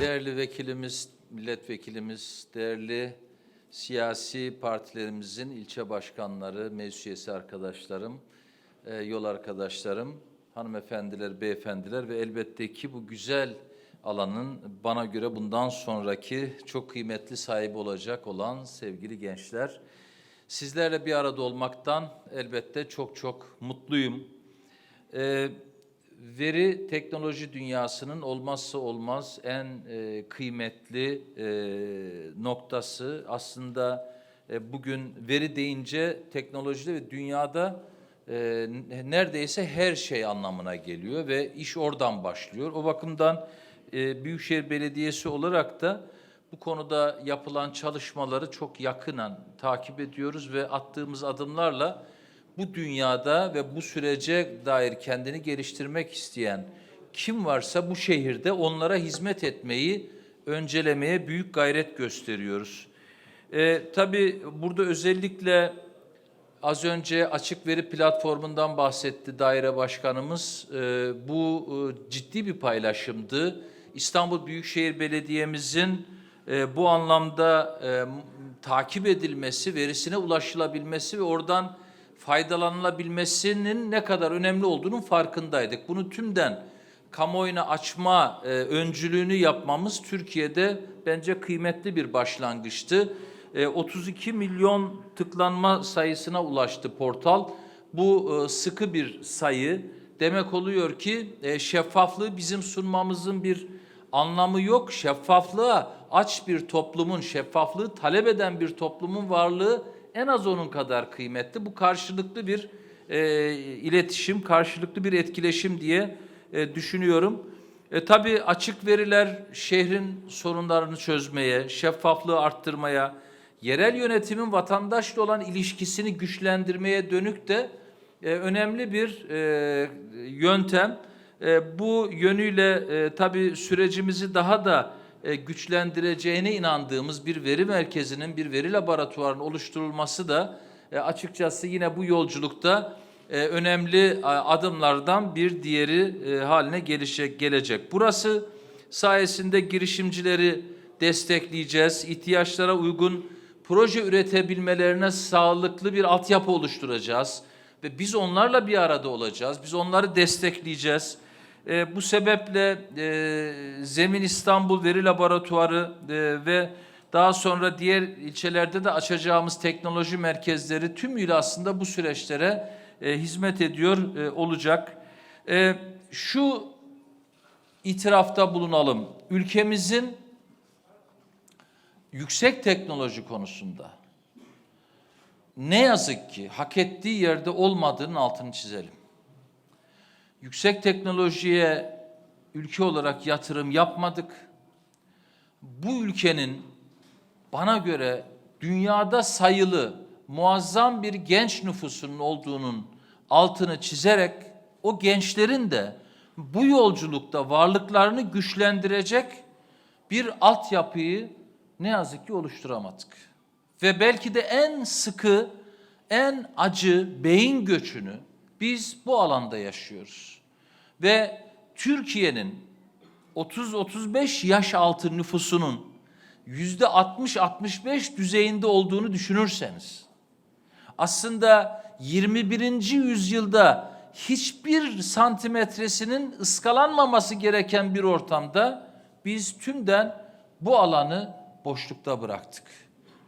Değerli vekilimiz, milletvekilimiz, değerli siyasi partilerimizin ilçe başkanları, meclis üyesi arkadaşlarım, e, yol arkadaşlarım, hanımefendiler, beyefendiler ve elbette ki bu güzel alanın bana göre bundan sonraki çok kıymetli sahibi olacak olan sevgili gençler. Sizlerle bir arada olmaktan elbette çok çok mutluyum. Ee, veri teknoloji dünyasının olmazsa olmaz en e, kıymetli e, noktası aslında e, bugün veri deyince teknolojide ve dünyada e, neredeyse her şey anlamına geliyor ve iş oradan başlıyor. O bakımdan e, Büyükşehir Belediyesi olarak da bu konuda yapılan çalışmaları çok yakından takip ediyoruz ve attığımız adımlarla bu dünyada ve bu sürece dair kendini geliştirmek isteyen kim varsa bu şehirde onlara hizmet etmeyi öncelemeye büyük gayret gösteriyoruz. Ee, tabii burada özellikle az önce açık veri platformundan bahsetti daire başkanımız. Ee, bu e, ciddi bir paylaşımdı. İstanbul Büyükşehir Belediye'mizin e, bu anlamda e, takip edilmesi, verisine ulaşılabilmesi ve oradan faydalanılabilmesinin ne kadar önemli olduğunun farkındaydık. Bunu tümden kamuoyuna açma e, öncülüğünü yapmamız Türkiye'de bence kıymetli bir başlangıçtı. E, 32 milyon tıklanma sayısına ulaştı portal. Bu e, sıkı bir sayı. Demek oluyor ki e, şeffaflığı bizim sunmamızın bir anlamı yok. Şeffaflığa aç bir toplumun, şeffaflığı talep eden bir toplumun varlığı en az onun kadar kıymetli. Bu karşılıklı bir e, iletişim, karşılıklı bir etkileşim diye e, düşünüyorum. E, tabii açık veriler şehrin sorunlarını çözmeye, şeffaflığı arttırmaya, yerel yönetimin vatandaşla olan ilişkisini güçlendirmeye dönük de e, önemli bir e, yöntem. E, bu yönüyle e, tabii sürecimizi daha da güçlendireceğine inandığımız bir veri merkezinin, bir veri laboratuvarının oluşturulması da e, açıkçası yine bu yolculukta e, önemli adımlardan bir diğeri e, haline gelişecek, gelecek. Burası sayesinde girişimcileri destekleyeceğiz, ihtiyaçlara uygun proje üretebilmelerine sağlıklı bir altyapı oluşturacağız ve biz onlarla bir arada olacağız, biz onları destekleyeceğiz. E, bu sebeple e, Zemin İstanbul Veri Laboratuvarı e, ve daha sonra diğer ilçelerde de açacağımız teknoloji merkezleri tümüyle aslında bu süreçlere e, hizmet ediyor e, olacak. E, şu itirafta bulunalım. Ülkemizin yüksek teknoloji konusunda ne yazık ki hak ettiği yerde olmadığının altını çizelim yüksek teknolojiye ülke olarak yatırım yapmadık. Bu ülkenin bana göre dünyada sayılı muazzam bir genç nüfusunun olduğunun altını çizerek o gençlerin de bu yolculukta varlıklarını güçlendirecek bir altyapıyı ne yazık ki oluşturamadık. Ve belki de en sıkı, en acı beyin göçünü biz bu alanda yaşıyoruz. Ve Türkiye'nin 30-35 yaş altı nüfusunun yüzde 60-65 düzeyinde olduğunu düşünürseniz, aslında 21. yüzyılda hiçbir santimetresinin ıskalanmaması gereken bir ortamda biz tümden bu alanı boşlukta bıraktık.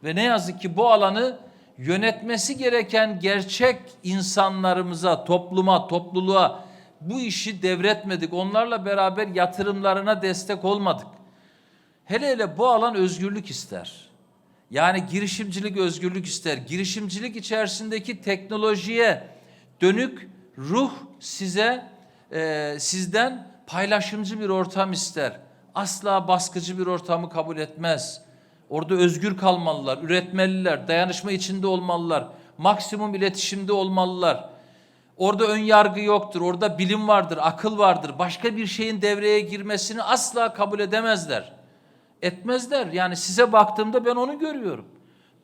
Ve ne yazık ki bu alanı yönetmesi gereken gerçek insanlarımıza, topluma, topluluğa bu işi devretmedik. Onlarla beraber yatırımlarına destek olmadık. Hele hele bu alan özgürlük ister. Yani girişimcilik özgürlük ister. Girişimcilik içerisindeki teknolojiye dönük ruh size e, sizden paylaşımcı bir ortam ister. Asla baskıcı bir ortamı kabul etmez. Orada özgür kalmalılar, üretmeliler, dayanışma içinde olmalılar, maksimum iletişimde olmalılar. Orada ön yargı yoktur, orada bilim vardır, akıl vardır. Başka bir şeyin devreye girmesini asla kabul edemezler. Etmezler. Yani size baktığımda ben onu görüyorum.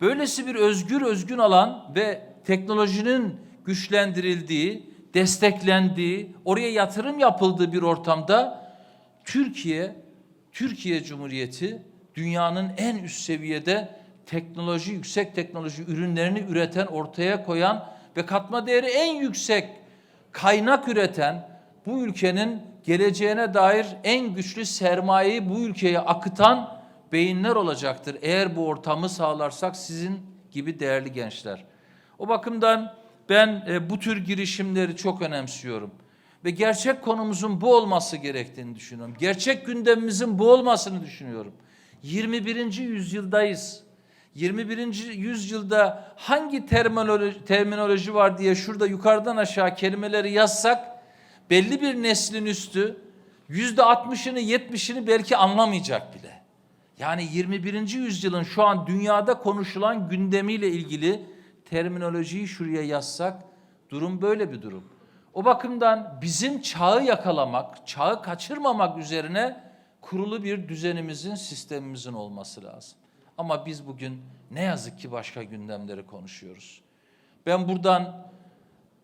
Böylesi bir özgür özgün alan ve teknolojinin güçlendirildiği, desteklendiği, oraya yatırım yapıldığı bir ortamda Türkiye Türkiye Cumhuriyeti dünyanın en üst seviyede teknoloji, yüksek teknoloji ürünlerini üreten, ortaya koyan ve katma değeri en yüksek kaynak üreten bu ülkenin geleceğine dair en güçlü sermayeyi bu ülkeye akıtan beyinler olacaktır. Eğer bu ortamı sağlarsak sizin gibi değerli gençler. O bakımdan ben e, bu tür girişimleri çok önemsiyorum. Ve gerçek konumuzun bu olması gerektiğini düşünüyorum. Gerçek gündemimizin bu olmasını düşünüyorum. 21. yüzyıldayız. 21. yüzyılda hangi terminoloji, terminoloji var diye şurada yukarıdan aşağı kelimeleri yazsak belli bir neslin üstü yüzde 60'ını 70'ini belki anlamayacak bile. Yani 21. yüzyılın şu an dünyada konuşulan gündemiyle ilgili terminolojiyi şuraya yazsak durum böyle bir durum. O bakımdan bizim çağı yakalamak, çağı kaçırmamak üzerine kurulu bir düzenimizin, sistemimizin olması lazım. Ama biz bugün ne yazık ki başka gündemleri konuşuyoruz. Ben buradan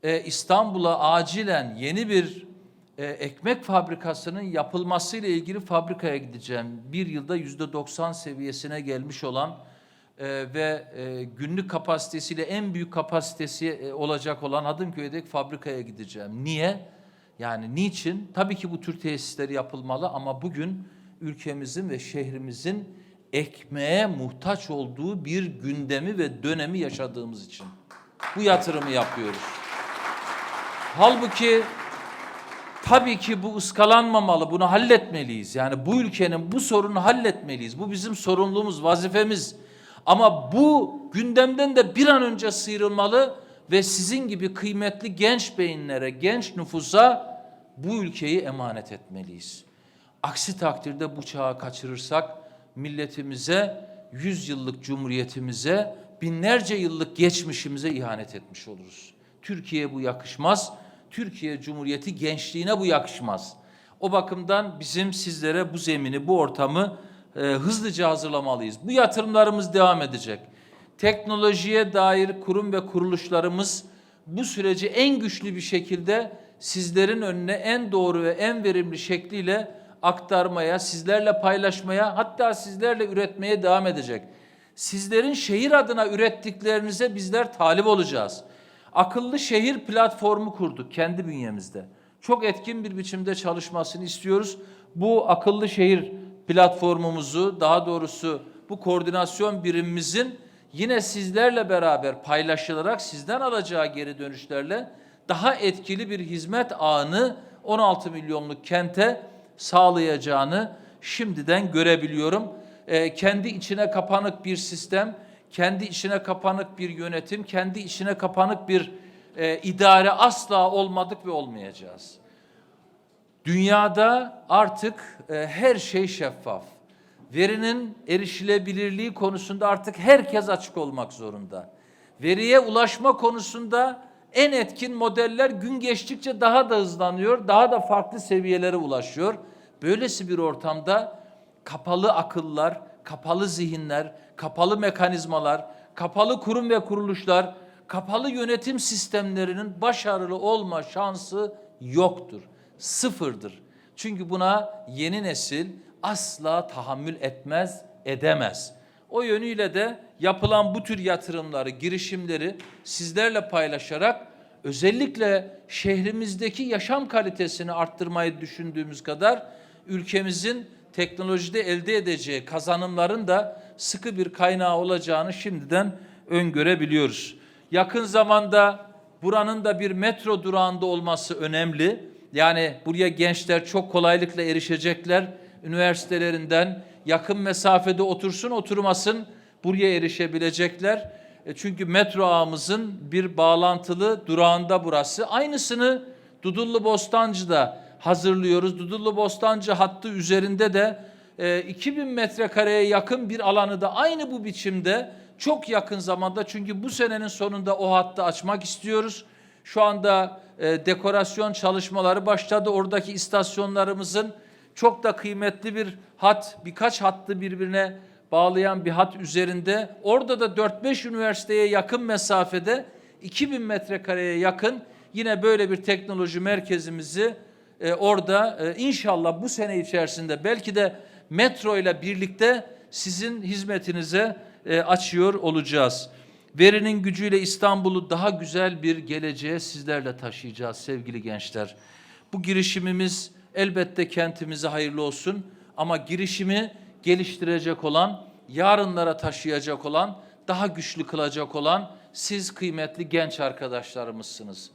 e, İstanbul'a acilen yeni bir e, ekmek fabrikasının yapılmasıyla ilgili fabrikaya gideceğim. Bir yılda yüzde 90 seviyesine gelmiş olan e, ve e, günlük kapasitesiyle en büyük kapasitesi e, olacak olan Hadımköy'deki fabrikaya gideceğim. Niye? Yani niçin? Tabii ki bu tür tesisleri yapılmalı ama bugün ülkemizin ve şehrimizin ekmeğe muhtaç olduğu bir gündemi ve dönemi yaşadığımız için bu yatırımı yapıyoruz. Halbuki tabii ki bu ıskalanmamalı, bunu halletmeliyiz. Yani bu ülkenin bu sorunu halletmeliyiz. Bu bizim sorumluluğumuz, vazifemiz. Ama bu gündemden de bir an önce sıyrılmalı ve sizin gibi kıymetli genç beyinlere, genç nüfusa bu ülkeyi emanet etmeliyiz. Aksi takdirde bu çağı kaçırırsak milletimize, yüz yıllık cumhuriyetimize, binlerce yıllık geçmişimize ihanet etmiş oluruz. Türkiye'ye bu yakışmaz. Türkiye Cumhuriyeti gençliğine bu yakışmaz. O bakımdan bizim sizlere bu zemini, bu ortamı e, hızlıca hazırlamalıyız. Bu yatırımlarımız devam edecek. Teknolojiye dair kurum ve kuruluşlarımız bu süreci en güçlü bir şekilde sizlerin önüne en doğru ve en verimli şekliyle aktarmaya, sizlerle paylaşmaya, hatta sizlerle üretmeye devam edecek. Sizlerin şehir adına ürettiklerinize bizler talip olacağız. Akıllı şehir platformu kurduk kendi bünyemizde. Çok etkin bir biçimde çalışmasını istiyoruz. Bu akıllı şehir platformumuzu, daha doğrusu bu koordinasyon birimimizin yine sizlerle beraber paylaşılarak sizden alacağı geri dönüşlerle daha etkili bir hizmet ağını 16 milyonluk kente sağlayacağını şimdiden görebiliyorum. Ee, kendi içine kapanık bir sistem, kendi içine kapanık bir yönetim, kendi içine kapanık bir e, idare asla olmadık ve olmayacağız. Dünyada artık e, her şey şeffaf. Verinin erişilebilirliği konusunda artık herkes açık olmak zorunda. Veriye ulaşma konusunda en etkin modeller gün geçtikçe daha da hızlanıyor, daha da farklı seviyelere ulaşıyor. Böylesi bir ortamda kapalı akıllar, kapalı zihinler, kapalı mekanizmalar, kapalı kurum ve kuruluşlar, kapalı yönetim sistemlerinin başarılı olma şansı yoktur. Sıfırdır. Çünkü buna yeni nesil asla tahammül etmez, edemez. O yönüyle de yapılan bu tür yatırımları, girişimleri sizlerle paylaşarak özellikle şehrimizdeki yaşam kalitesini arttırmayı düşündüğümüz kadar ülkemizin teknolojide elde edeceği kazanımların da sıkı bir kaynağı olacağını şimdiden öngörebiliyoruz. Yakın zamanda buranın da bir metro durağında olması önemli. Yani buraya gençler çok kolaylıkla erişecekler. Üniversitelerinden yakın mesafede otursun oturmasın buraya erişebilecekler. E çünkü metro ağımızın bir bağlantılı durağında burası. Aynısını Dudullu Bostancı'da hazırlıyoruz. Dudullu Bostancı hattı üzerinde de e, 2000 metrekareye yakın bir alanı da aynı bu biçimde çok yakın zamanda çünkü bu senenin sonunda o hattı açmak istiyoruz. Şu anda e, dekorasyon çalışmaları başladı. Oradaki istasyonlarımızın çok da kıymetli bir hat, birkaç hattı birbirine bağlayan bir hat üzerinde. Orada da 4-5 üniversiteye yakın mesafede 2000 metrekareye yakın yine böyle bir teknoloji merkezimizi e, orada e, inşallah bu sene içerisinde belki de metro ile birlikte sizin hizmetinize e, açıyor olacağız. Verinin gücüyle İstanbul'u daha güzel bir geleceğe sizlerle taşıyacağız sevgili gençler. Bu girişimimiz elbette kentimize hayırlı olsun ama girişimi geliştirecek olan, yarınlara taşıyacak olan, daha güçlü kılacak olan siz kıymetli genç arkadaşlarımızsınız.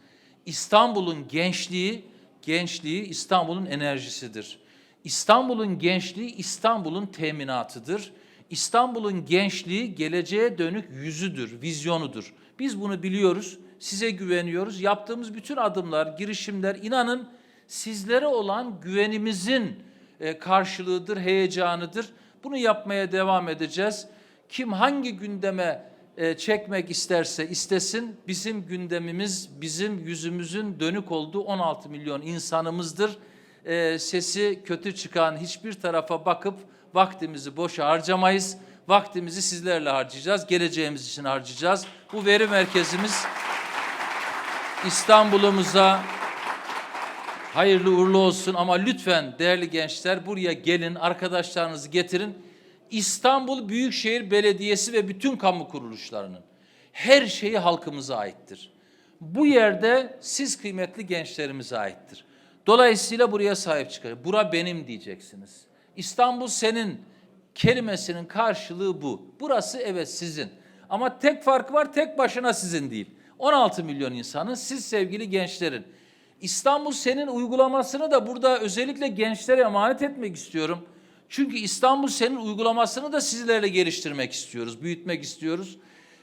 İstanbul'un gençliği, gençliği İstanbul'un enerjisidir. İstanbul'un gençliği İstanbul'un teminatıdır. İstanbul'un gençliği geleceğe dönük yüzüdür, vizyonudur. Biz bunu biliyoruz, size güveniyoruz. Yaptığımız bütün adımlar, girişimler inanın sizlere olan güvenimizin e, karşılığıdır, heyecanıdır. Bunu yapmaya devam edeceğiz. Kim hangi gündeme e, çekmek isterse istesin bizim gündemimiz bizim yüzümüzün dönük olduğu 16 milyon insanımızdır. E, sesi kötü çıkan hiçbir tarafa bakıp vaktimizi boşa harcamayız. Vaktimizi sizlerle harcayacağız. Geleceğimiz için harcayacağız. Bu veri merkezimiz İstanbul'umuza hayırlı uğurlu olsun ama lütfen değerli gençler buraya gelin, arkadaşlarınızı getirin. İstanbul Büyükşehir Belediyesi ve bütün kamu kuruluşlarının her şeyi halkımıza aittir. Bu yerde siz kıymetli gençlerimize aittir. Dolayısıyla buraya sahip çıkın. Bura benim diyeceksiniz. İstanbul senin kelimesinin karşılığı bu. Burası evet sizin. Ama tek farkı var tek başına sizin değil. 16 milyon insanın siz sevgili gençlerin. İstanbul senin uygulamasını da burada özellikle gençlere emanet etmek istiyorum. Çünkü İstanbul senin uygulamasını da sizlerle geliştirmek istiyoruz, büyütmek istiyoruz.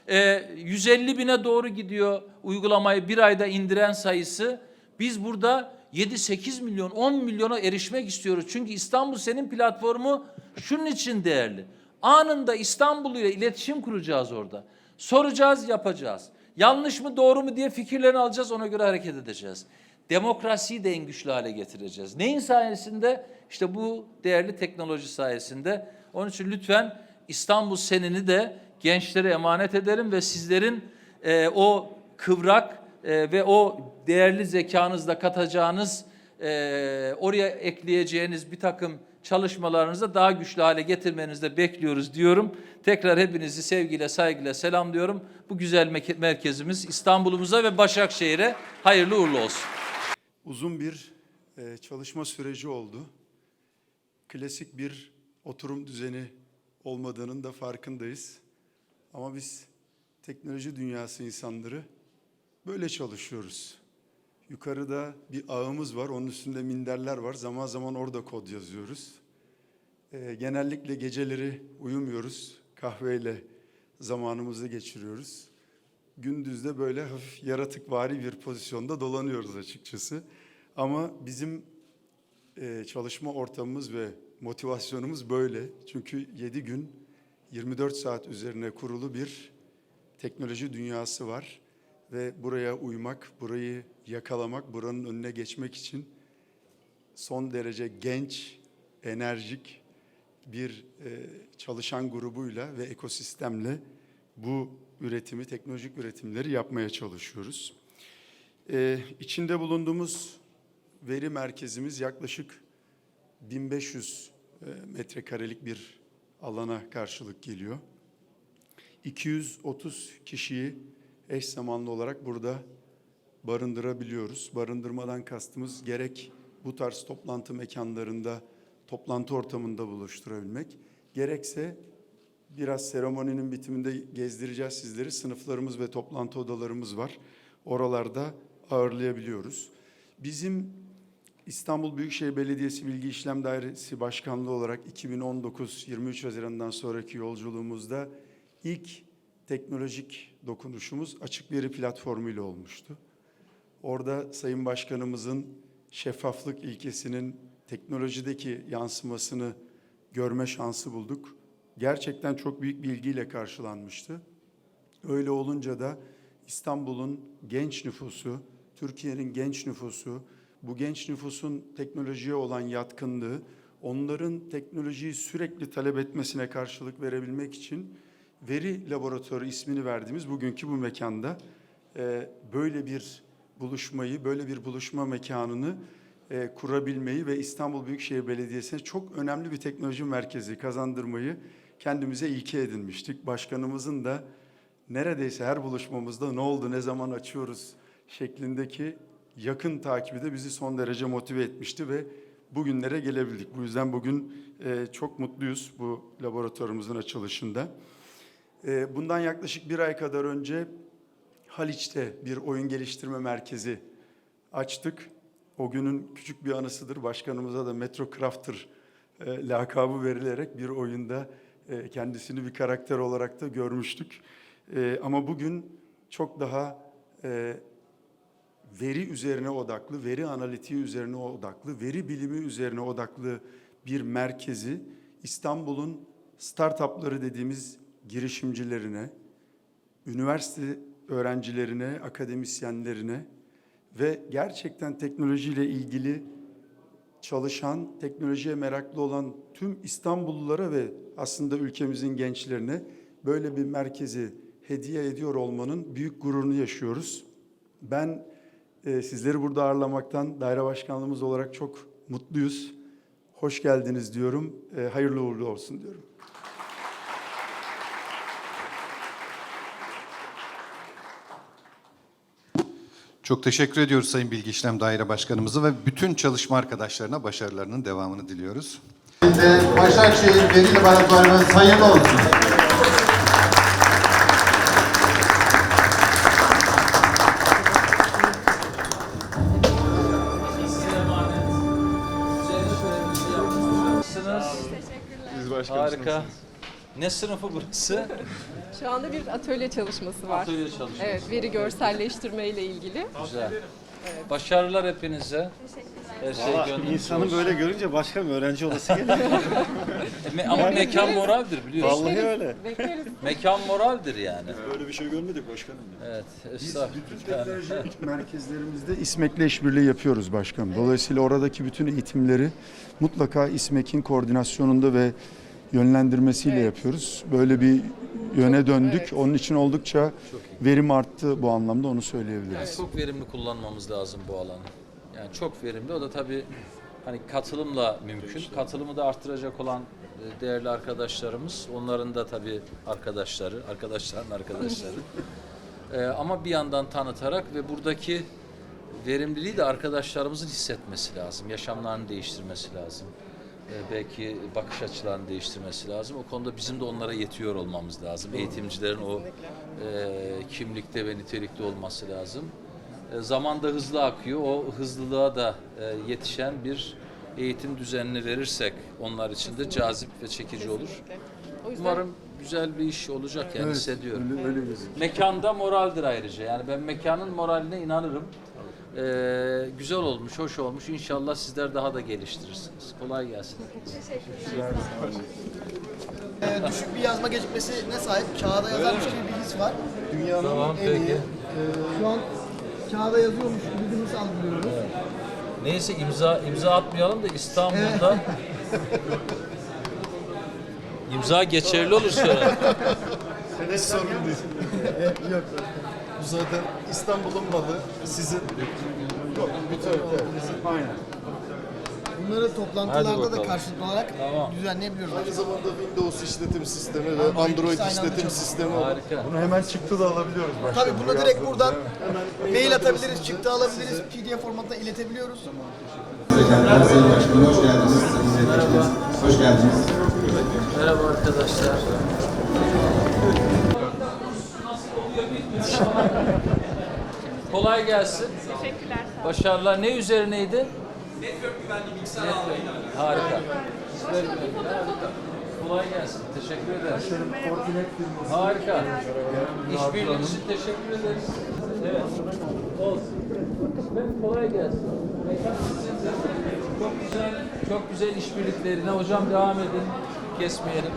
Ee, 150 bine doğru gidiyor uygulamayı bir ayda indiren sayısı. Biz burada 7-8 milyon, 10 milyona erişmek istiyoruz. Çünkü İstanbul senin platformu şunun için değerli. Anında İstanbul ile iletişim kuracağız orada. Soracağız, yapacağız. Yanlış mı, doğru mu diye fikirlerini alacağız, ona göre hareket edeceğiz. Demokrasiyi de en güçlü hale getireceğiz. Neyin sayesinde? İşte bu değerli teknoloji sayesinde. Onun için lütfen İstanbul senini de gençlere emanet ederim ve sizlerin e, o kıvrak e, ve o değerli zekanızla katacağınız, e, oraya ekleyeceğiniz bir takım çalışmalarınızı daha güçlü hale getirmenizi bekliyoruz diyorum. Tekrar hepinizi sevgiyle, saygıyla selamlıyorum. Bu güzel merkezimiz İstanbul'umuza ve Başakşehir'e hayırlı uğurlu olsun. Uzun bir e, çalışma süreci oldu. Klasik bir oturum düzeni olmadığının da farkındayız. Ama biz teknoloji dünyası insanları böyle çalışıyoruz. Yukarıda bir ağımız var, onun üstünde minderler var. Zaman zaman orada kod yazıyoruz. E, genellikle geceleri uyumuyoruz, kahveyle zamanımızı geçiriyoruz. Gündüzde böyle hafif yaratıkvari bir pozisyonda dolanıyoruz açıkçası. Ama bizim e, çalışma ortamımız ve motivasyonumuz böyle. Çünkü 7 gün 24 saat üzerine kurulu bir teknoloji dünyası var ve buraya uymak, burayı yakalamak, buranın önüne geçmek için son derece genç, enerjik bir e, çalışan grubuyla ve ekosistemle bu üretimi, teknolojik üretimleri yapmaya çalışıyoruz. E, içinde bulunduğumuz veri merkezimiz yaklaşık 1500 e, metrekarelik bir alana karşılık geliyor. 230 kişiyi eş zamanlı olarak burada barındırabiliyoruz. Barındırmadan kastımız gerek bu tarz toplantı mekanlarında, toplantı ortamında buluşturabilmek, gerekse biraz seremoninin bitiminde gezdireceğiz sizleri. Sınıflarımız ve toplantı odalarımız var. Oralarda ağırlayabiliyoruz. Bizim İstanbul Büyükşehir Belediyesi Bilgi İşlem Dairesi Başkanlığı olarak 2019-23 Haziran'dan sonraki yolculuğumuzda ilk teknolojik dokunuşumuz açık veri platformu ile olmuştu. Orada Sayın Başkanımızın şeffaflık ilkesinin teknolojideki yansımasını görme şansı bulduk. Gerçekten çok büyük bir ilgiyle karşılanmıştı. Öyle olunca da İstanbul'un genç nüfusu, Türkiye'nin genç nüfusu, bu genç nüfusun teknolojiye olan yatkınlığı, onların teknolojiyi sürekli talep etmesine karşılık verebilmek için veri laboratuvarı ismini verdiğimiz bugünkü bu mekanda e, böyle bir buluşmayı, böyle bir buluşma mekanını e, kurabilmeyi ve İstanbul Büyükşehir Belediyesi'ne çok önemli bir teknoloji merkezi kazandırmayı kendimize ilke edinmiştik. Başkanımızın da neredeyse her buluşmamızda ne oldu, ne zaman açıyoruz şeklindeki yakın takibi de bizi son derece motive etmişti ve bugünlere gelebildik. Bu yüzden bugün e, çok mutluyuz bu laboratuvarımızın açılışında. E, bundan yaklaşık bir ay kadar önce Haliç'te bir oyun geliştirme merkezi açtık. O günün küçük bir anısıdır. Başkanımıza da Metro Crafter e, lakabı verilerek bir oyunda e, kendisini bir karakter olarak da görmüştük. E, ama bugün çok daha e, veri üzerine odaklı, veri analitiği üzerine odaklı, veri bilimi üzerine odaklı bir merkezi İstanbul'un startupları dediğimiz girişimcilerine, üniversite öğrencilerine, akademisyenlerine ve gerçekten teknolojiyle ilgili çalışan, teknolojiye meraklı olan tüm İstanbullulara ve aslında ülkemizin gençlerine böyle bir merkezi hediye ediyor olmanın büyük gururunu yaşıyoruz. Ben e, sizleri burada ağırlamaktan daire başkanlığımız olarak çok mutluyuz. Hoş geldiniz diyorum. E, hayırlı uğurlu olsun diyorum. Çok teşekkür ediyoruz Sayın Bilgi İşlem Daire Başkanımıza ve bütün çalışma arkadaşlarına başarılarının devamını diliyoruz. Ve Başakşehir Veri Laboratuvarımız hayırlı olsun. Nasılsınız? Harika. Ne sınıfı burası? Şu anda bir atölye çalışması var. Atölye çalışması. Evet, veri görselleştirme ile ilgili. Güzel. Başarılar hepinize. Her şey gönlünüzce İnsanı olsun. böyle görünce başka bir öğrenci olası geliyor. E, me- Ama mekan moraldir biliyorsun. Vallahi öyle. Bekleriz. Mekan moraldir yani. Böyle bir şey görmedik başkanım. Evet. Biz Estağfurullah. bütün teknoloji merkezlerimizde İSMEK'le işbirliği yapıyoruz başkanım. Dolayısıyla oradaki bütün eğitimleri mutlaka İSMEK'in koordinasyonunda ve yönlendirmesiyle Evet. yapıyoruz. Böyle bir yöne döndük. evet. Onun için oldukça verim arttı bu anlamda onu söyleyebiliriz. Çok verimli kullanmamız lazım bu alanı. Yani çok verimli. O da tabii hani katılımla mümkün. Katılımı da arttıracak olan e, değerli arkadaşlarımız, onların da tabii arkadaşları, arkadaşların arkadaşları. Ee, ama bir yandan tanıtarak ve buradaki verimliliği de arkadaşlarımızın hissetmesi lazım. Yaşamlarını değiştirmesi lazım. Ee, belki bakış açılarını değiştirmesi lazım. O konuda bizim de onlara yetiyor olmamız lazım. Eğitimcilerin o e, kimlikte ve nitelikte olması lazım. E, zaman da hızlı akıyor. O hızlılığa da e, yetişen bir eğitim düzenini verirsek onlar için de cazip ve çekici olur. O yüzden Umarım güzel bir iş olacak yani hissediyorum. Öyle, öyle gözüküyor. Mekanda moraldir ayrıca. Yani ben mekanın moraline inanırım. Ee, güzel olmuş, hoş olmuş. İnşallah sizler daha da geliştirirsiniz. Kolay gelsin. Ee, düşük bir yazma gecikmesine sahip. Kağıda yazarmış gibi bir his var. Dünyanın Tamam, en iyi. peki. Ee, şu an kağıda yazıyormuş gibi bir his algılıyoruz. Neyse imza imza atmayalım da İstanbul'da imza geçerli olur sonra. Hiç sorun değil. Yok. Bu zaten İstanbul'un malı. Sizin. Yok. Bütün. Aynen. Bunları toplantılarda da karşılıklı olarak Tamam. düzenleyebiliyoruz. Aynı zamanda Windows işletim sistemi ve Android Android ikisi aynı anda işletim çalışıyor. sistemi var. Harika. Bunu hemen çıktı da alabiliyoruz başkanım. Tabii bunu direkt buradan mail atabiliriz, çıktı alabiliriz, PDF formatında iletebiliyoruz. Teşekkürler Sayın Başkanım. Hoş geldiniz. Sayın. Hoş geldiniz. Merhaba arkadaşlar. Kolay gelsin. teşekkürler. Başarılar. Ne üzerineydi? Network güvenliği bilgisayar Harika. Süper. Harika. Kolay gelsin. Teşekkür ederim. Harika. İşbirliğiniz için teşekkür ederiz. Evet. Olsun. Ben kolay gelsin. Çok güzel, çok güzel işbirliklerine. Hocam devam edin. Kesmeyelim.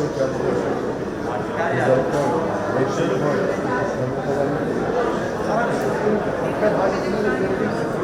destek yapılıyor. Güzellik var. Şey. Hepsi var. Ben bu kadar. Ben hangisini de